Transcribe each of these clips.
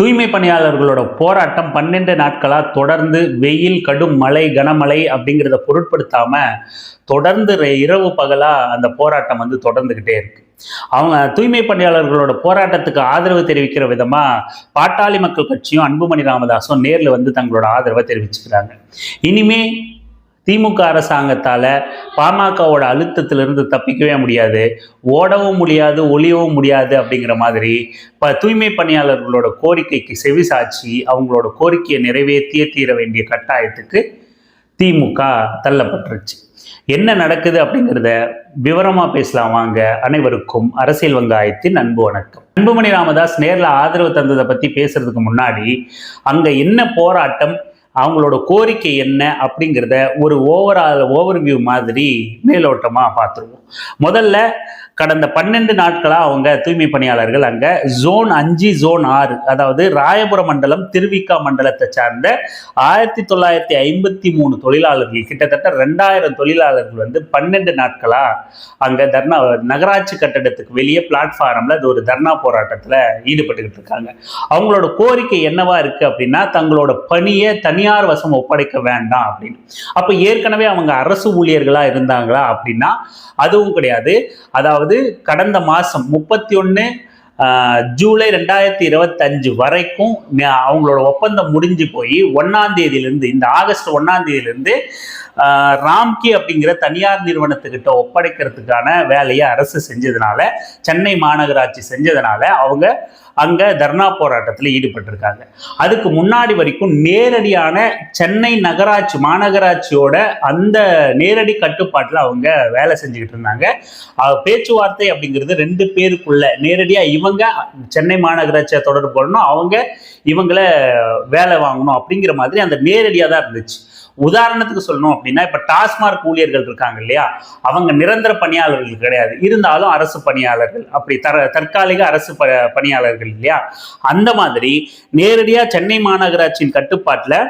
தூய்மை பணியாளர்களோட போராட்டம் பன்னெண்டு நாட்களாக தொடர்ந்து வெயில் கடும் மழை கனமழை அப்படிங்கிறத பொருட்படுத்தாம தொடர்ந்து இரவு பகலா அந்த போராட்டம் வந்து தொடர்ந்துக்கிட்டே இருக்கு. அவங்க தூய்மை பணியாளர்களோட போராட்டத்துக்கு ஆதரவு தெரிவிக்கிற விதமா பாட்டாளி மக்கள் கட்சியும் அன்புமணி ராமதாஸும் நேரில் வந்து தங்களோட ஆதரவை தெரிவிச்சுக்கிறாங்க. இனிமே திமுக அரசாங்கத்தால் பாமகவோட அழுத்தத்திலிருந்து தப்பிக்கவே முடியாது. ஓடவும் முடியாது ஒளியவும் முடியாது அப்படிங்கிற மாதிரி இப்போ தூய்மை பணியாளர்களோட கோரிக்கைக்கு செவிசாச்சி அவங்களோட கோரிக்கையை நிறைவேற்றியே தீர வேண்டிய கட்டாயத்துக்கு திமுக தள்ளப்பட்டுருச்சு. என்ன நடக்குது அப்படிங்கிறத விவரமா பேசலாம் வாங்க. அனைவருக்கும் அரசியல் வங்காயத்தின் அன்பு வணக்கம். அன்புமணி ராமதாஸ் நேரில் ஆதரவு தந்ததை பத்தி பேசுறதுக்கு முன்னாடி அங்க என்ன போராட்டம் அவங்களோட கோரிக்கை என்ன அப்படிங்கிறத ஒரு ஓவரால் ஓவர்வியூ மாதிரி மேலோட்டமாக பார்த்துருவோம். முதல்ல கடந்த பன்னெண்டு நாட்களாக அவங்க தூய்மை பணியாளர்கள் அங்கே ஜோன் அஞ்சு ஜோன் ஆறு அதாவது ராயபுரம் மண்டலம் திருவிக்கா மண்டலத்தை சார்ந்த ஆயிரத்தி தொள்ளாயிரத்தி ஐம்பத்தி மூணு தொழிலாளர்கள் கிட்டத்தட்ட ரெண்டாயிரம் தொழிலாளர்கள் வந்து பன்னெண்டு நாட்களாக அங்கே தர்ணா நகராட்சி கட்டடத்துக்கு வெளியே பிளாட்ஃபாரமில் அது ஒரு தர்ணா போராட்டத்தில் ஈடுபட்டுக்கிட்டு இருக்காங்க. அவங்களோட கோரிக்கை என்னவா இருக்குது அப்படின்னா தங்களோட பணியை தனியார் வசம் ஒப்படைக்க வேண்டாம் அப்படின்னு. அப்போ ஏற்கனவே அவங்க அரசு ஊழியர்களாக இருந்தாங்களா அப்படின்னா அதுவும் கிடையாது. அதாவது கடந்த மாதம் முப்பத்தி ஒன்று ஜூலை ரெண்டாயிரத்தி இருபத்தஞ்சு வரைக்கும் அவங்களோட ஒப்பந்தம் முடிஞ்சு போய் ஒன்னாம் தேதியிலிருந்து இந்த ஆகஸ்ட் ஒன்னாம் தேதியிலிருந்து ராம்கி அப்படிங்கிற தனியார் நிறுவனத்துக்கிட்ட ஒப்படைக்கிறதுக்கான வேலையை அரசு செஞ்சதுனால சென்னை மாநகராட்சி செஞ்சதுனால அவங்க அங்க தர்ணா போராட்டத்தில் ஈடுபட்டிருக்காங்க. அதுக்கு முன்னாடி வரைக்கும் நேரடியான சென்னை நகராட்சி மாநகராட்சியோட அந்த நேரடி கட்டுப்பாட்டில் அவங்க வேலை செஞ்சுக்கிட்டு இருந்தாங்க. பேச்சுவார்த்தை அப்படிங்கிறது ரெண்டு பேருக்குள்ள நேரடியாக இவங்க சென்னை மாநகராட்சியை தொடர்பு கொள்ளணும். அவங்க இவங்கள வேலை வாங்கணும் அப்படிங்கிற மாதிரி அந்த நேரடியா தான் இருந்துச்சு. உதாரணத்துக்கு சொல்லணும் அப்படின்னா இப்ப டாஸ்மார்க் ஊழியர்கள் இருக்காங்க இல்லையா? அவங்க நிரந்தர பணியாளர்கள் கிடையாது. இருந்தாலும் அரசு பணியாளர்கள் அப்படி தர தற்காலிக அரசு ப பணியாளர்கள் இல்லையா? அந்த மாதிரி நேரடியா சென்னை மாநகராட்சியின் கட்டுப்பாட்டில்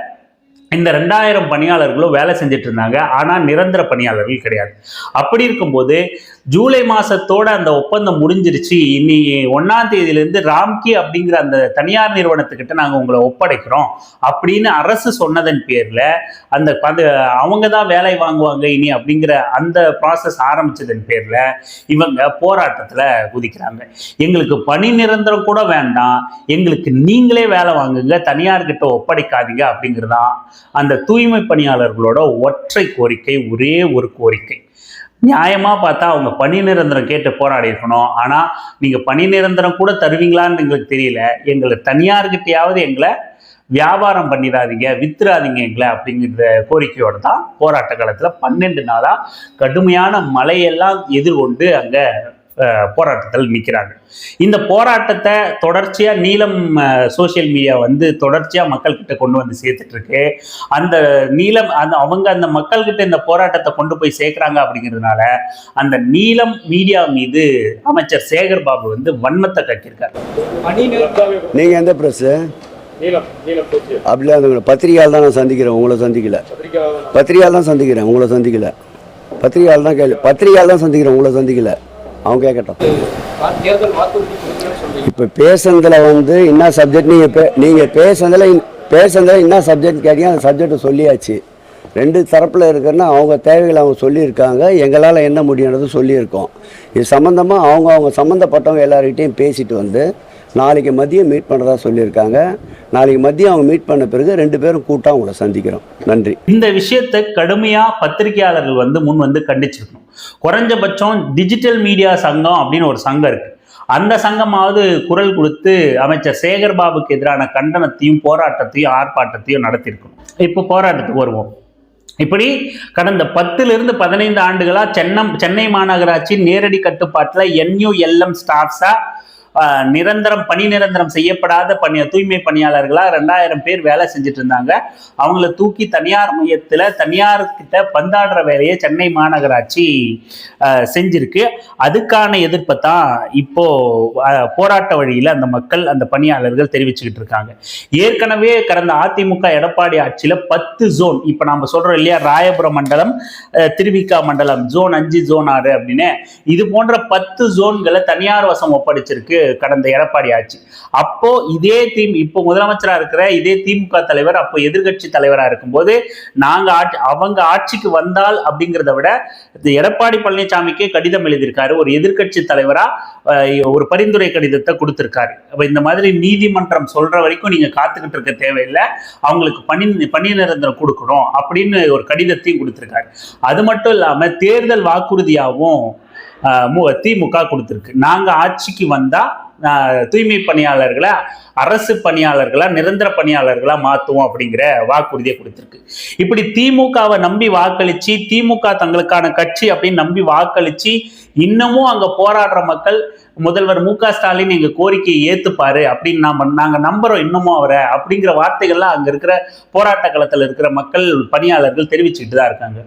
இந்த ரெண்டாயிரம் பணியாளர்களும் வேலை செஞ்சுட்டு இருந்தாங்க. ஆனால் நிரந்தர பணியாளர்கள் கிடையாது. அப்படி இருக்கும்போது ஜூலை மாதத்தோட அந்த ஒப்பந்தம் முடிஞ்சிருச்சு. இனி ஒன்றாம் தேதியிலேருந்து ராம்கி அப்படிங்கிற அந்த தனியார் நிறுவனத்துக்கிட்ட நாங்கள் உங்களை ஒப்படைக்கிறோம் அப்படின்னு அரசு சொன்னதன் பேரில் அந்த அந்த அவங்க தான் வேலை வாங்குவாங்க இனி அப்படிங்கிற அந்த ப்ராசஸ் ஆரம்பித்ததன் பேரில் இவங்க போராட்டத்தில் குதிக்கிறாங்க. எங்களுக்கு பணி நிரந்தரம் கூட வேண்டாம். எங்களுக்கு நீங்களே வேலை வாங்குங்க. தனியார்கிட்ட ஒப்படைக்காதீங்க அப்படிங்கிறதான் அந்த தூய்மை பணியாளர்களோட ஒற்றை கோரிக்கை ஒரே ஒரு கோரிக்கை. நியாயமாக பார்த்தா அவங்க பணி நிரந்தரம் கேட்டு போராடி இருக்கணும். ஆனால் நீங்கள் பணி நிரந்தரம் கூட தருவீங்களான்னு எங்களுக்கு தெரியல. எங்களை தனியார்கிட்டையாவது எங்களை வியாபாரம் பண்ணிடாதீங்க வித்துறாதீங்க எங்களை அப்படிங்கிற கோரிக்கையோட தான் போராட்ட காலத்தில் பன்னெண்டு நாளாக கடுமையான மழையெல்லாம் எதிர்கொண்டு அங்கே போராட்டத்தில் நிற்கிறாங்க இந்த போராட்டத்தை தொடர்ச்சியா நீலம் சோஷியல் மீடியா வந்து தொடர்ச்சியா மக்கள்கிட்ட கொண்டு வந்து சேர்த்துட்டு இருக்கு அந்த நீலம் அந்த அவங்க அந்த மக்கள்கிட்ட இந்த போராட்டத்தை கொண்டு போய் சேர்க்குறாங்க அப்படிங்கிறதுனால அந்த நீலம் மீடியா மீது அமைச்சர் சேகர் பாபு வந்து வன்மத்தை கட்டியிருக்காரு நீங்கள் எந்த ப்ரெஸ்ஸு அப்படிலாம் பத்திரிகையால் தான் நான் சந்திக்கிறேன். உங்களை சந்திக்கல. பத்திரிகையால் தான் சந்திக்கிறேன். உங்களை சந்திக்கல. பத்திரிகையால் தான் கேள்வி பத்திரிகையால் தான் சந்திக்கிறேன். உங்களை சந்திக்கல. அவன் கேட்கட்டும் இப்போ பேசுனதுல வந்து என்ன சப்ஜெக்ட் நீங்கள் பே நீங்கள் பேசுனதுல பேசுனதுல என்ன சப்ஜெக்ட் கேட்டீங்க அந்த சப்ஜெக்டை சொல்லியாச்சு. ரெண்டு தரப்பில் இருக்கிறன்னா அவங்க தேவைகளை அவங்க சொல்லியிருக்காங்க எங்களால் என்ன முடியுன்றது சொல்லியிருக்கோம். இது சம்மந்தமாக அவங்க அவங்க சம்மந்தப்பட்டவங்க எல்லார்கிட்டையும் பேசிட்டு வந்து நாளைக்கு மதியம் மீட் பண்ணுறதா சொல்லியிருக்காங்க. நாளைக்கு மதியம் அவங்க மீட் பண்ண பிறகு ரெண்டு பேரும் கூட்டம் அவங்கள சந்திக்கிறோம். நன்றி. இந்த விஷயத்தை கடுமையாக பத்திரிகையாளர்கள் வந்து முன் வந்து கண்டிச்சிருக்கணும். குறைஞ்சபட்சம் டிஜிட்டல் மீடியா சங்கம் அப்படின்னு ஒரு சங்கம் இருக்கு. அந்த சங்கமாவது குரல் கொடுத்து அமைச்சர் சேகர் பாபுக்கு எதிரான கண்டனத்தையும் போராட்டத்தையும் ஆர்ப்பாட்டத்தையும் நடத்தியிருக்கணும். இப்போ போராட்டத்துக்கு வருவோம். இப்படி கடந்த பத்திலிருந்து பதினைந்து ஆண்டுகளாக சென்னம் சென்னை மாநகராட்சி நேரடி கட்டுப்பாட்டில் என்யூஎல்எம் ஸ்டாஃப்ஸாக நிரந்தரம் பணி நிரந்தரம் செய்யப்படாத பணி தூய்மை பணியாளர்களாக ரெண்டாயிரம் பேர் வேலை செஞ்சுட்டு இருந்தாங்க. அவங்கள தூக்கி தனியார் மையத்தில் தனியார் கிட்ட பந்தாடுற வேலையை சென்னை மாநகராட்சி செஞ்சிருக்கு. அதுக்கான எதிர்ப்பை தான் இப்போ போராட்ட வழியில் அந்த மக்கள் அந்த பணியாளர்கள் தெரிவிச்சுக்கிட்டு இருக்காங்க. ஏற்கனவே கடந்த அதிமுக எடப்பாடி ஆட்சியில் பத்து ஜோன் இப்போ நம்ம சொல்கிறோம் இல்லையா ராயபுரம் மண்டலம் திருவிக்கா மண்டலம் ஜோன் அஞ்சு ஜோன் ஆறு அப்படின்னு. இது போன்ற பத்து ஜோன்களை தனியார் வசம் ஒப்படைச்சிருக்கு. கடந்த எடப்பாடி ஆட்சி. அப்போ இதே தீம் இப்போ முதலமைச்சரா இருக்கிற இதே திமுக தலைவர் அப்போ எதிர்க்கட்சி தலைவரா இருக்கும்போது நாங்க ஆட்சி அவங்க ஆட்சிக்கு வந்தால் அப்படிங்கிறத விட எடப்பாடி பழனிசாமிக்கே கடிதம் எழுதியிருக்காரு. ஒரு எதிர்க்கட்சி தலைவரா ஒரு பரிந்துரை கடிதத்தை கொடுத்திருக்காரு. அப்ப இந்த மாதிரி நீதிமன்றம் சொல்ற வரைக்கும் நீங்க காத்துக்கிட்டு இருக்க தேவையில்லை. அவங்களுக்கு பணி பணி நிரந்தரம் கொடுக்கணும் அப்படின்னு ஒரு கடிதத்தையும் கொடுத்திருக்காரு. அது மட்டும் இல்லாம தேர்தல் வாக்குறுதியாகவும் திமுக கொடுத்துருக்கு. நாங்கள் ஆட்சிக்கு வந்தால் தூய்மை பணியாளர்களை அரசு பணியாளர்களா நிரந்தர பணியாளர்களா மாற்றுவோம் அப்படிங்கிற வாக்குறுதியை கொடுத்துருக்கு. இப்படி திமுகவை நம்பி வாக்களித்து திமுக தங்களுக்கான கட்சி அப்படின்னு நம்பி வாக்களித்து இன்னமும் அங்கே போராடுற மக்கள் முதல்வர் மு க ஸ்டாலின் எங்க கோரிக்கையை ஏத்துப்பாரு அப்படின்னு நாம நாங்க நம்புறோம் இன்னமும் அவரை அப்படிங்கிற வார்த்தைகள்லாம் அங்க இருக்கிற போராட்ட களத்துல இருக்கிற மக்கள் பணியாளர்கள் தெரிவிச்சுட்டு தான் இருக்காங்க.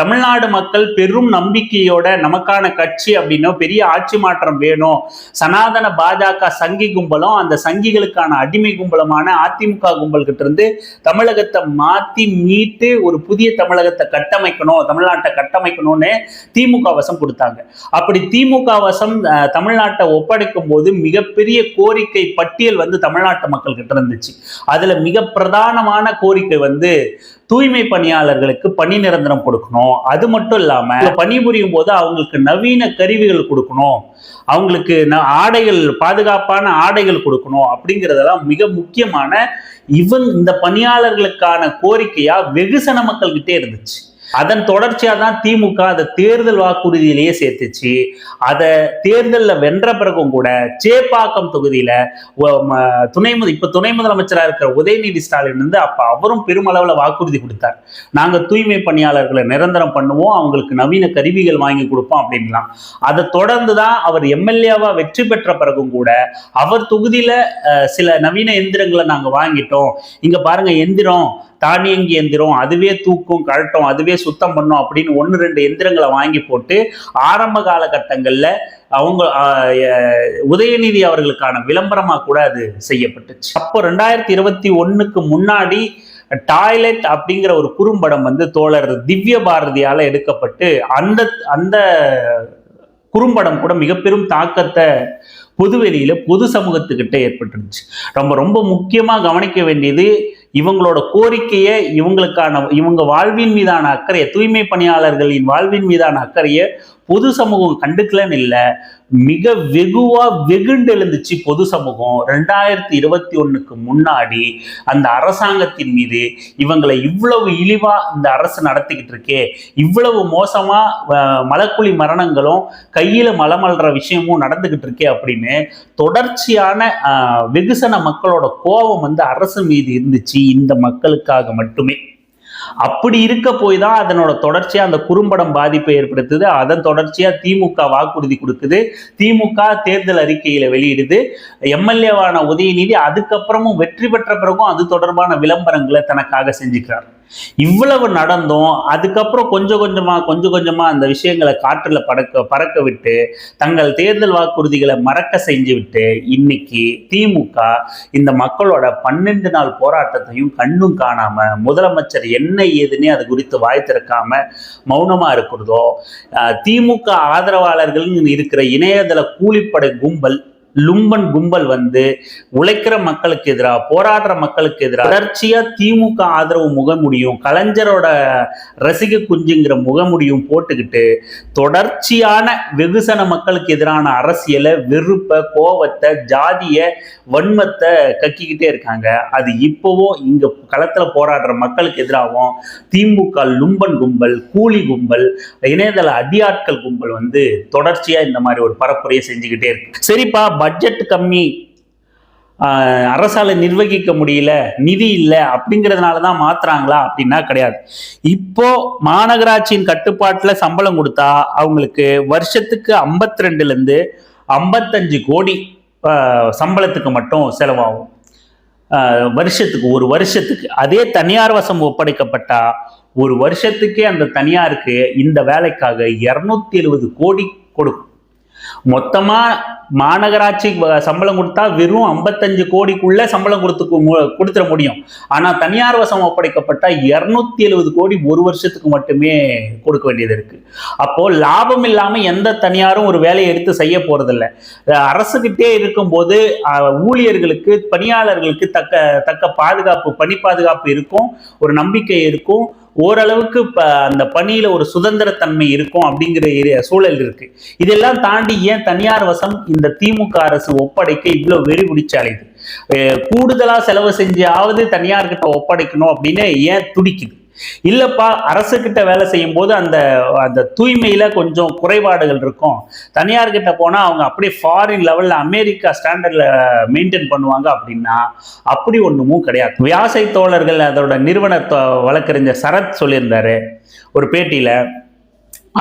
தமிழ்நாடு மக்கள் பெரும் நம்பிக்கையோட நமக்கான கட்சி அப்படின்னா பெரிய ஆட்சி மாற்றம் வேணும். சனாதன பாஜக சங்கி கும்பலும் அந்த சங்கிகளுக்கான அடிமை கும்பலமான அதிமுக கும்பல் கிட்ட இருந்து தமிழகத்தை மாத்தி மீட்டு ஒரு புதிய தமிழகத்தை கட்டமைக்கணும் தமிழ்நாட்டை கட்டமைக்கணும்னு திமுக வசம் கொடுத்தாங்க. அப்படி திமுக வசம் தமிழ்நாடு தமிழ்நாட்டை ஒப்படைக்கும் போது மிகப்பெரிய கோரிக்கை பட்டியல் வந்து தமிழ்நாட்டு மக்கள் கிட்ட இருந்துச்சு. அதுல மிக பிரதானமான கோரிக்கை வந்து தூய்மை பணியாளர்களுக்கு பணி நிரந்தரம் கொடுக்கணும். அது மட்டும் இல்லாம பணிபுரியும் போது அவங்களுக்கு நவீன கருவிகள் கொடுக்கணும். அவங்களுக்கு ந- ஆடைகள் பாதுகாப்பான ஆடைகள் கொடுக்கணும் அப்படிங்கிறதெல்லாம் மிக முக்கியமான இவன் இந்த பணியாளர்களுக்கான கோரிக்கையா வெகுசன மக்கள்கிட்டே இருந்துச்சு. அதன் தொடர்ச்சியா தான் திமுக அதை தேர்தல் வாக்குறுதியிலேயே சேர்த்துச்சு. அதை தேர்தலில் வென்ற பிறகும் கூட சேப்பாக்கம் தொகுதியில துணை முத இப்ப துணை முதலமைச்சராக இருக்கிற உதயநிதி ஸ்டாலின் வந்து அப்ப அவரும் பெருமளவுல வாக்குறுதி கொடுத்தார். நாங்க தூய்மை பணியாளர்களை நிரந்தரம் பண்ணுவோம் அவங்களுக்கு நவீன கருவிகள் வாங்கி கொடுப்போம் அப்படின்லாம். அதை தொடர்ந்து தான் அவர் எம்எல்ஏவா வெற்றி பெற்ற பிறகும் கூட அவர் தொகுதியில சில நவீன எந்திரங்களை நாங்க வாங்கிட்டோம். இங்க பாருங்க எந்திரம் தானியங்கி எந்திரம் அதுவே தூக்கும் கழட்டும் அதுவே சுத்தம் பண்ணும் அப்படின்னு ஒன்று ரெண்டு எந்திரங்களை வாங்கி போட்டு ஆரம்ப காலகட்டங்களில் அவங்க உதயநிதி அவர்களுக்கான விளம்பரமா கூட அது செய்யப்பட்டுச்சு. அப்போ ரெண்டாயிரத்தி இருபத்தி ஒண்ணுக்கு முன்னாடி டாய்லெட் அப்படிங்கிற ஒரு குறும்படம் வந்து தோழர் திவ்ய பாரதியால எடுக்கப்பட்டு அந்த அந்த குறும்படம் கூட மிக பெரும் தாக்கத்தை பொதுவெளியில பொது சமூகத்துக்கிட்ட ஏற்பட்டுருச்சு. ரொம்ப ரொம்ப முக்கியமா கவனிக்க வேண்டியது இவங்களோட கோரிக்கையை இவங்களுக்கான இவங்க வாழ்வின் மீதான அக்கறையை தூய்மை பணியாளர்களின் வாழ்வின் மீதான அக்கறையை பொது சமூகம் கண்டுக்கலன்னு இல்லை. மிக வெகுவா வெகுண்டு எழுந்துச்சு பொது சமூகம். ரெண்டாயிரத்தி இருபத்தி ஒண்ணுக்கு முன்னாடி அந்த அரசாங்கத்தின் மீது இவங்களை இவ்வளவு இழிவா இந்த அரசு நடத்திக்கிட்டு இருக்கே இவ்வளவு மோசமா மலக்குழி மரணங்களும் கையில மலமல்ற விஷயமும் நடந்துகிட்டு இருக்கே அப்படின்னு தொடர்ச்சியான வெகுசன மக்களோட கோபம் வந்து அரசு மீது இருந்துச்சு. இந்த மக்களுக்காக மட்டுமே. அப்படி இருக்க போய் தான் அதனோட தொடர்ச்சியா அந்த குறும்படம் பாதிப்பை ஏற்படுத்துது. அதன் தொடர்ச்சியா திமுக வாக்குறுதி கொடுக்குது. திமுக தேர்தல் அறிக்கையில வெளியிடுது. எம்எல்ஏவான உதயநிதி அதுக்கப்புறமும் வெற்றி பெற்ற பிறகும் அது தொடர்பான விளம்பரங்களை தனக்காக செஞ்சுக்கிறார். இவ்வளவு நடந்தும் அதுக்கப்புறம் கொஞ்சம் கொஞ்சமாக கொஞ்சம் கொஞ்சமாக அந்த விஷயங்களை காற்றில் பறக்க பறக்க விட்டு தங்கள் தேர்தல் வாக்குறுதிகளை மறக்க செஞ்சு விட்டு இன்னைக்கு திமுக இந்த மக்களோட பன்னெண்டு நாள் போராட்டத்தையும் கண்ணும் காணாமல் முதலமைச்சர் என்ன ஏதுன்னே அது குறித்து வாய் திறக்காம மௌனமாக இருக்கிறதோ திமுக ஆதரவாளர்கள் இருக்கிற இணையதள கூலிப்படை கும்பல் லும்பன் கும்பல் வந்து உழைக்கிற மக்களுக்கு எதிராக போராடுற மக்களுக்கு எதிராக தொடர்ச்சியா திமுக ஆதரவு முகமுடியும் கலைஞரோட ரசிக குஞ்சுங்கிற முகமுடியும் போட்டுக்கிட்டு தொடர்ச்சியான வெகுசன மக்களுக்கு எதிரான அரசியலை வெறுப்பை கோவத்தை ஜாதிய வன்மத்தை கக்கிக்கிட்டே இருக்காங்க. அது இப்போவும் இங்க களத்துல போராடுற மக்களுக்கு எதிராகவும் திமுக லும்பன் கும்பல் கூலி கும்பல் இணையதள அடியாட்கள் கும்பல் வந்து தொடர்ச்சியா இந்த மாதிரி ஒரு பரப்புரையை செஞ்சுக்கிட்டே இருக்கு. சரிப்பா பட்ஜெட் கம்மி அரசால் நிர்வகிக்க முடியல நிதி இல்லை அப்படிங்கிறதுனால தான் மாத்துறாங்களா? அப்படின்னா கிடையாது. இப்போ மாநகராட்சியின் கட்டுப்பாட்டில் சம்பளம் கொடுத்தா அவங்களுக்கு வருஷத்துக்கு ஐம்பத்தி ரெண்டுலேருந்து ஐம்பத்தஞ்சு கோடி சம்பளத்துக்கு மட்டும் செலவாகும். வருஷத்துக்கு ஒரு வருஷத்துக்கு. அதே தனியார் வசம் ஒப்படைக்கப்பட்டா ஒரு வருஷத்துக்கே அந்த தனியாருக்கு இந்த வேலைக்காக இரநூத்தி எழுபது கோடி கொடுக்கும் மொத்தமா மாநகராட்சி வ- சம்பளம் கொடுத்தா வெறும் ஐம்பத்தஞ்சு கோடிக்குள்ள சம்பளம் கொடுத்து கொடுத்துட முடியும். ஆனா தனியார் வசம் ஒப்படைக்கப்பட்டா இருநூத்தி எழுபது கோடி ஒரு வருஷத்துக்கு மட்டுமே கொடுக்க வேண்டியது இருக்கு. அப்போ லாபம் இல்லாம எந்த தனியாரும் ஒரு வேலையை எடுத்து செய்ய போறதில்ல. அரசுகிட்டே இருக்கும்போது ஊழியர்களுக்கு பணியாளர்களுக்கு தக்க தக்க பாதுகாப்பு பணி பாதுகாப்பு இருக்கும் ஒரு நம்பிக்கை இருக்கும். ஓரளவுக்கு ப அந்த பணியில ஒரு சுதந்திரத்தன்மை இருக்கும் அப்படிங்கிற சூழல் இருக்கு. இதெல்லாம் தாண்டி ஏன் தனியார் வசம் இந்த திமுக அரசு ஒப்படைக்க இவ்வளவு வெறி பிடிச்சாலைது அஹ் கூடுதலா செலவு செஞ்சாவது தனியார்கிட்ட ஒப்படைக்கணும் அப்படின்னு ஏன் துடிக்குது? இல்லப்பா அரசுக்கிட்ட வேலை செய்யும் போது அந்த அந்த தூய்மையில கொஞ்சம் குறைபாடுகள் இருக்கும். தனியார்கிட்ட போனா அவங்க அப்படியே ஃபாரின் லெவல்ல அமெரிக்கா ஸ்டாண்டர்ட்ல மெயின்டைன் பண்ணுவாங்க அப்படின்னா அப்படி ஒண்ணுமும் கிடையாது. வியாசை தோழர்கள் அதோட நிறுவனர் வழக்கறிஞர் சரத் சொல்லியிருந்தாரு ஒரு பேட்டியில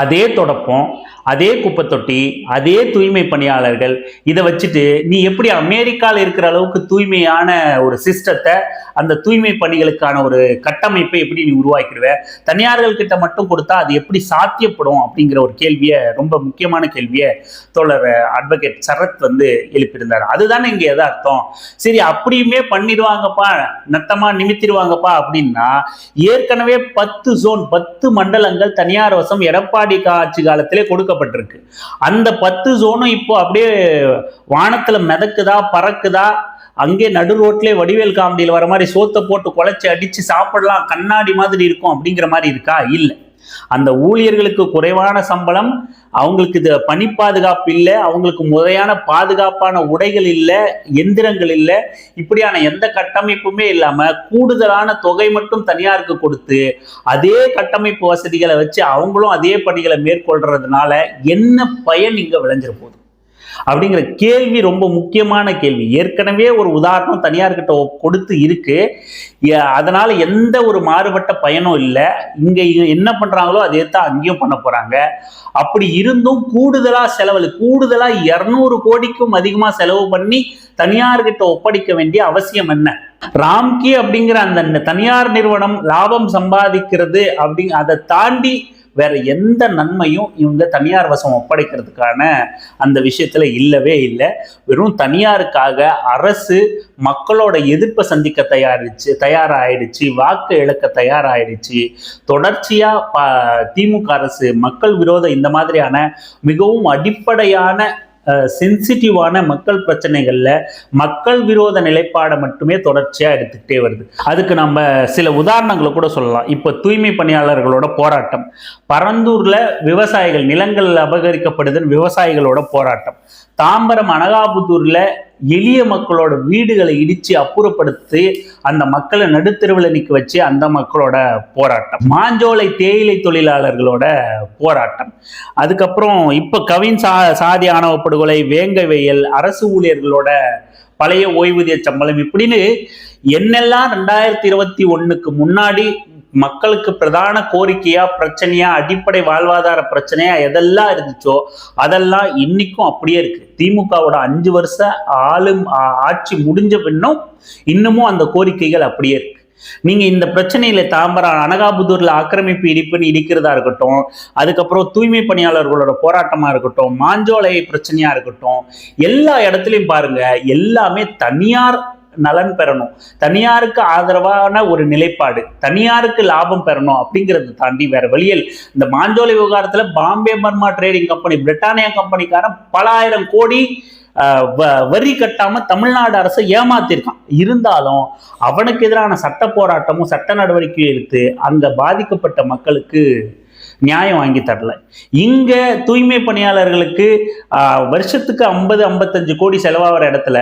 அதே தொடப்பம் அதே குப்பை தொட்டி அதே தூய்மை பணியாளர்கள் இதை வச்சுட்டு நீ எப்படி அமெரிக்காவில் இருக்கிற அளவுக்கு தூய்மையான ஒரு சிஸ்டத்தை அந்த தூய்மை பணிகளுக்கான ஒரு கட்டமைப்பை எப்படி நீ உருவாக்கிடுவ? தனியார்கள் கிட்ட மட்டும் கொடுத்தா அது எப்படி சாத்தியப்படும் அப்படிங்கிற ஒரு கேள்வியை ரொம்ப முக்கியமான கேள்வியை தோழர் அட்வொகேட் சரத் வந்து எழுப்பியிருந்தார். அதுதானே இங்கே எதா அர்த்தம் சரி அப்படியுமே பண்ணிடுவாங்கப்பா நத்தமாக நிமித்திடுவாங்கப்பா அப்படின்னா ஏற்கனவே பத்து ஜோன் பத்து மண்டலங்கள் தனியார் வசம் எடப்பாடி ஆட்சி காலத்திலே கொடுக்கப்பட்டிருக்கு. அந்த பத்து ஜோனும் இப்போ அப்படியே வானத்தில் மிதக்குதா பறக்குதா அங்கே நடு ரோட்லேயே வடிவேல் காமெடியில் வர மாதிரி சோத்தை போட்டு குழச்சி அடித்து சாப்பிடலாம் கண்ணாடி மாதிரி இருக்கும் அப்படிங்கிற மாதிரி இருக்கா? இல்லை. அந்த ஊழியர்களுக்கு குறைவான சம்பளம் அவங்களுக்கு இது பணி பாதுகாப்பு இல்லை அவங்களுக்கு முறையான பாதுகாப்பான உடைகள் இல்லை எந்திரங்கள் இல்லை இப்படியான எந்த கட்டமைப்புமே இல்லாமல் கூடுதலான தொகை மட்டும் தனியாருக்கு கொடுத்து அதே கட்டமைப்பு வசதிகளை வச்சு அவங்களும் அதே பணிகளை மேற்கொள்றதுனால என்ன பயன் இங்கே விளைஞ்சிட போகுது? அப்படிங்கிற கேள்வி ரொம்ப முக்கியமான கேள்வி. ஏற்கனவே ஒரு உதாரணம் தனியார்கிட்ட கொடுத்து இருக்கு. அதனால எந்த ஒரு மாறுபட்ட பயனும் இல்லை. இங்க என்ன பண்றாங்களோ அதே தான் அங்கேயும் பண்ண போறாங்க. அப்படி இருந்தும் கூடுதலா செலவு கூடுதலா இருநூறு கோடிக்கும் அதிகமா செலவு பண்ணி தனியார்கிட்ட ஒப்படைக்க வேண்டிய அவசியம் என்ன? ராம்கி அப்படிங்கிற அந்த தனியார் நிறுவனம் லாபம் சம்பாதிக்கிறது அப்படி அதை தாண்டி வேற எந்த நன்மையும் இவங்க தனியார் வசம் ஒப்படைக்கிறதுக்கான அந்த விஷயத்துல இல்லவே இல்லை. வெறும் தனியாருக்காக அரசு மக்களோட எதிர்ப்பை சந்திக்க தயாரிச்சு தயாராயிடுச்சு வாக்கு இழக்க தயாராயிடுச்சு. தொடர்ச்சியா ப திமுக அரசு மக்கள் விரோத இந்த மாதிரியான மிகவும் அடிப்படையான சென்சிட்டிவான மக்கள் பிரச்சனைகளில் மக்கள் விரோத நிலைப்பாடை மட்டுமே தொடர்ச்சியாக எடுத்துக்கிட்டே வருது. அதுக்கு நம்ம சில உதாரணங்களை கூட சொல்லலாம். இப்போ தூய்மை பணியாளர்களோட போராட்டம். பரந்தூரில் விவசாயிகள் நிலங்கள் அபகரிக்கப்படுதுன்னு விவசாயிகளோட போராட்டம். தாம்பரம் அனகாபுத்தூரில் எளிய மக்களோட வீடுகளை இடிச்சு அப்புறப்படுத்தி அந்த மக்களை நடுத்தருவில் நிற்க வச்சு அந்த மக்களோட போராட்டம். மாஞ்சோலை தேயிலை தொழிலாளர்களோட போராட்டம். அதுக்கப்புறம் இப்போ கவின் சா சாதி ஆணவ படுகொலை வேங்கை வெயில் அரசு ஊழியர்களோட பழைய ஓய்வூதிய சம்பளம் இப்படின்னு என்னெல்லாம் ரெண்டாயிரத்தி இருபத்தி ஒன்றுக்கு முன்னாடி மக்களுக்கு பிரதான கோரிக்கையா பிரச்சனையா அடிப்படை வாழ்வாதார பிரச்சனையா எதெல்லாம் இருந்துச்சோ அதெல்லாம் இன்னைக்கும் அப்படியே இருக்கு. திமுகவோட அஞ்சு வருஷ ஆளும் ஆட்சி முடிஞ்ச பின்னும் இன்னமும் அந்த கோரிக்கைகள் அப்படியே இருக்கு. நீங்க இந்த பிரச்சனையில தாம்பரம் அனகாபுதூர்ல ஆக்கிரமிப்பு இடிப்புன்னு இடிக்கிறதா இருக்கட்டும் அதுக்கப்புறம் தூய்மை பணியாளர்களோட போராட்டமா இருக்கட்டும் மாஞ்சோலை பிரச்சனையா இருக்கட்டும் எல்லா இடத்துலையும் பாருங்க எல்லாமே தனியார் நலன் பெறணும். தனியாருக்கு ஆதரவான ஒரு நிலைப்பாடு. தனியாருக்கு லாபம் பெறணும் அப்படிங்கிறத தாண்டி வேற வழியில் இந்த மாஞ்சோலை விவகாரத்தில் Bombay Burma trading company Britannia கம்பெனிக்காரன் பல ஆயிரம் கோடி வ- வரி கட்டாம தமிழ்நாடு அரசை ஏமாத்திருக்கான். இருந்தாலும் அவனுக்கு எதிரான சட்ட போராட்டமும் சட்ட நடவடிக்கையும் எடுத்து அங்க பாதிக்கப்பட்ட மக்களுக்கு நியாயம் வாங்கி தரல. இங்கே தூய்மை பணியாளர்களுக்கு வருஷத்துக்கு ஐம்பது ஐம்பத்தஞ்சு கோடி செலவாகிற இடத்துல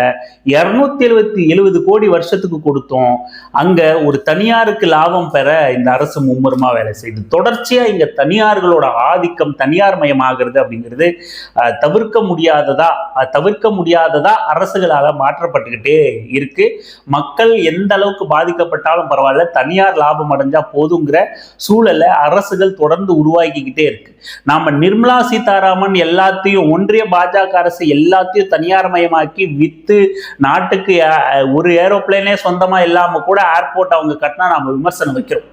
இரநூத்தி எழுபத்தி எழுபது கோடி வருஷத்துக்கு கொடுத்தோம். அங்கே ஒரு தனியாருக்கு லாபம் பெற இந்த அரசு மும்முரமாக வேலை செய்யுது தொடர்ச்சியாக இங்கே தனியார்களோட ஆதிக்கம் தனியார் மயமாகிறது அப்படிங்கிறது தவிர்க்க முடியாததா தவிர்க்க முடியாததா அரசுகளால் மாற்றப்பட்டுக்கிட்டே இருக்கு. மக்கள் எந்த அளவுக்கு பாதிக்கப்பட்டாலும் பரவாயில்ல தனியார் லாபம் அடைஞ்சா போதுங்கிற சூழலை அரசுகள் தொடர்ந்து உருவாக்கிக்கிட்டே இருக்கு. நாம நிர்மலா சீதாராமன் எல்லாத்தையும் ஒன்றிய பாஜக அரசு எல்லாத்தையும் தனியார் மயமாக்கி வித்து நாட்டுக்கு ஒரு ஏரோப்ளேனே சொந்தமா இல்லாம கூட ஏர்போர்ட் அவங்க கட்டினா நாம விமர்சனம் வைக்கிறோம்.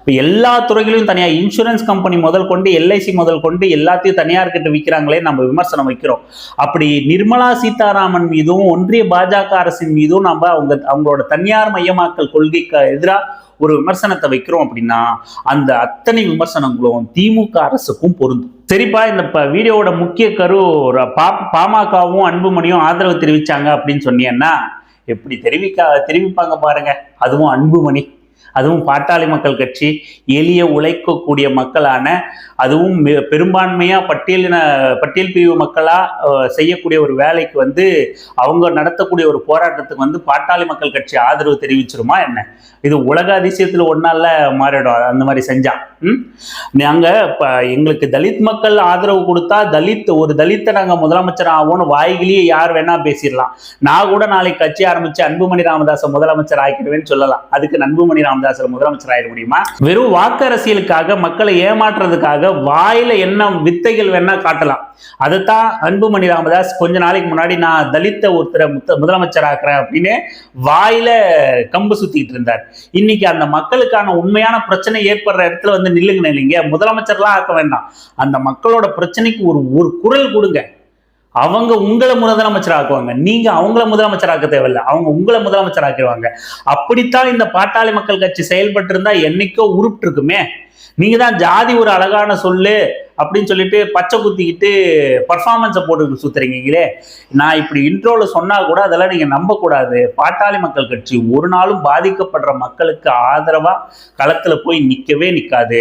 இப்போ எல்லா துறைகளிலும் தனியாக இன்சூரன்ஸ் கம்பெனி முதல் கொண்டு எல்ஐசி முதல் கொண்டு எல்லாத்தையும் தனியார்கிட்ட விற்கிறாங்களே நம்ம விமர்சனம் வைக்கிறோம். அப்படி நிர்மலா சீதாராமன் மீதும் ஒன்றிய பாஜக அரசின் மீதும் நம்ம அவங்க அவங்களோட தனியார் மையமாக்கல் கொள்கைக்கு எதிராக ஒரு விமர்சனத்தை வைக்கிறோம் அப்படின்னா அந்த அத்தனை விமர்சனங்களும் திமுக அரசுக்கும் பொருந்தும். சரிப்பா இந்த வீடியோவோட முக்கிய கரு பா பாமகவும் அன்புமணியும் ஆதரவு தெரிவிச்சாங்க அப்படின்னு சொன்னீங்கன்னா எப்படி தெரிவிக்க தெரிவிப்பாங்க பாருங்க. அதுவும் அன்புமணி. அதுவும் பாட்டாளி மக்கள் கட்சி எளிய உழைக்கக்கூடிய மக்களான அதுவும் பெரும்பான்மையாக பெரும்பான்மையா பட்டியலின பட்டியல் பிரிவு மக்களா செய்யக்கூடிய ஒரு வேலைக்கு வந்து அவங்க நடத்தக்கூடிய ஒரு போராட்டத்துக்கு வந்து பாட்டாளி மக்கள் கட்சி ஆதரவு தெரிவிச்சிருமா என்ன? இது உலக அதிசயத்துல ஒன்னால மாறிடும் அந்த மாதிரி செஞ்சா. ம்? நாங்க எங்களுக்கு தலித் மக்கள் ஆதரவு கொடுத்தா தலித் ஒரு தலித்தை நாங்க முதலமைச்சர் ஆகும்னு வாய்கிலேயே யார் வேணா பேசிடலாம். நான் கூட நாளைக்கு கட்சி ஆரம்பிச்சு அன்புமணி ராமதாஸை முதலமைச்சர் ஆக்கிடுவேன்னு சொல்லலாம். அதுக்கு அன்புமணி ராமதாஸ் முதலமைச்சர் ஆயிட முடியுமா? வெறும் வாக்கு அரசியலுக்காக மக்களை ஏமாற்றுறதுக்காக வாயில என்ன வித்தைகள் வேணா காட்டலாம். அதைத்தான் அன்புமணி ராமதாஸ் கொஞ்ச நாளைக்கு முன்னாடி நான் தலித்த ஒருத்தரை முத்த- முதலமைச்சர் ஆக்குறேன் அப்படின்னு வாயில கம்பு சுத்திட்டு இருந்தார். இன்னைக்கு அந்த மக்களுக்கான உண்மையான பிரச்சனை ஏற்படுற இடத்துல வந்து நில்லுங்க இல்லைங்க. முதலமைச்சர்லாம் ஆக்க வேண்டாம். அந்த மக்களோட பிரச்சனைக்கு ஒரு ஒரு குரல் கொடுங்க. அவங்க உங்களை முதலமைச்சர் ஆக்குவாங்க. நீங்க அவங்கள முதலமைச்சர் ஆக்க தேவையில்ல. அவங்க உங்களை முதலமைச்சர் ஆக்கிடுவாங்க. அப்படித்தான் இந்த பாட்டாளி மக்கள் கட்சி செயல்பட்டு இருந்தா என்னைக்கோ உருப்பிட்டு இருக்குமே நீங்க தான் ஜாதி ஒரு அழகான சொல்லு அப்படின்னு சொல்லிட்டு பச்சை குத்திக்கிட்டு பர்ஃபார்மன்ஸை போட்டு சுத்துறீங்களே நான் இப்படி இன்ட்ரோல சொன்னா கூட அதெல்லாம் நீங்க நம்பக்கூடாது. பாட்டாளி மக்கள் கட்சி ஒரு நாளும் பாதிக்கப்படுற மக்களுக்கு ஆதரவா களத்துல போய் நிக்கவே நிக்காது.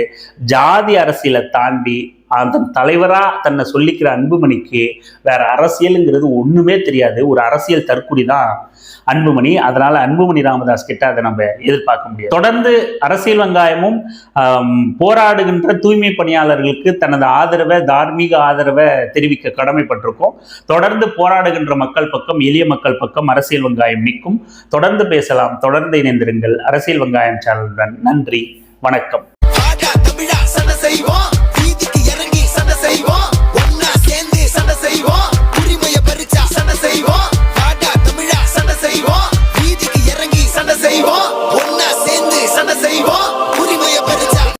ஜாதி அரசியலை தாண்டி அதன் தலைவரா தன்னை சொல்லிக்கிற அன்புமணிக்கு வேற அரசியலுங்கிறது ஒண்ணுமே தெரியாது. ஒரு அரசியல் தற்குறி தான் அன்புமணி. அதனால அன்புமணி ராமதாஸ் கிட்ட அதை நம்ம எதிர்பார்க்க முடியாது. தொடர்ந்து அரசியல் வெங்காயமும் போராடுகின்ற தூய்மை பணியாளர்களுக்கு தனது ஆதரவை தார்மீக ஆதரவை தெரிவிக்க கடமைப்பட்டிருக்கோம். தொடர்ந்து போராடுகின்ற மக்கள் பக்கம் எளிய மக்கள் பக்கம் அரசியல் வெங்காயம் நிற்கும். தொடர்ந்து பேசலாம். தொடர்ந்து இணைந்திருங்கள். அரசியல் வெங்காயம் சேனலுடன். நன்றி. வணக்கம். செய்வோம்.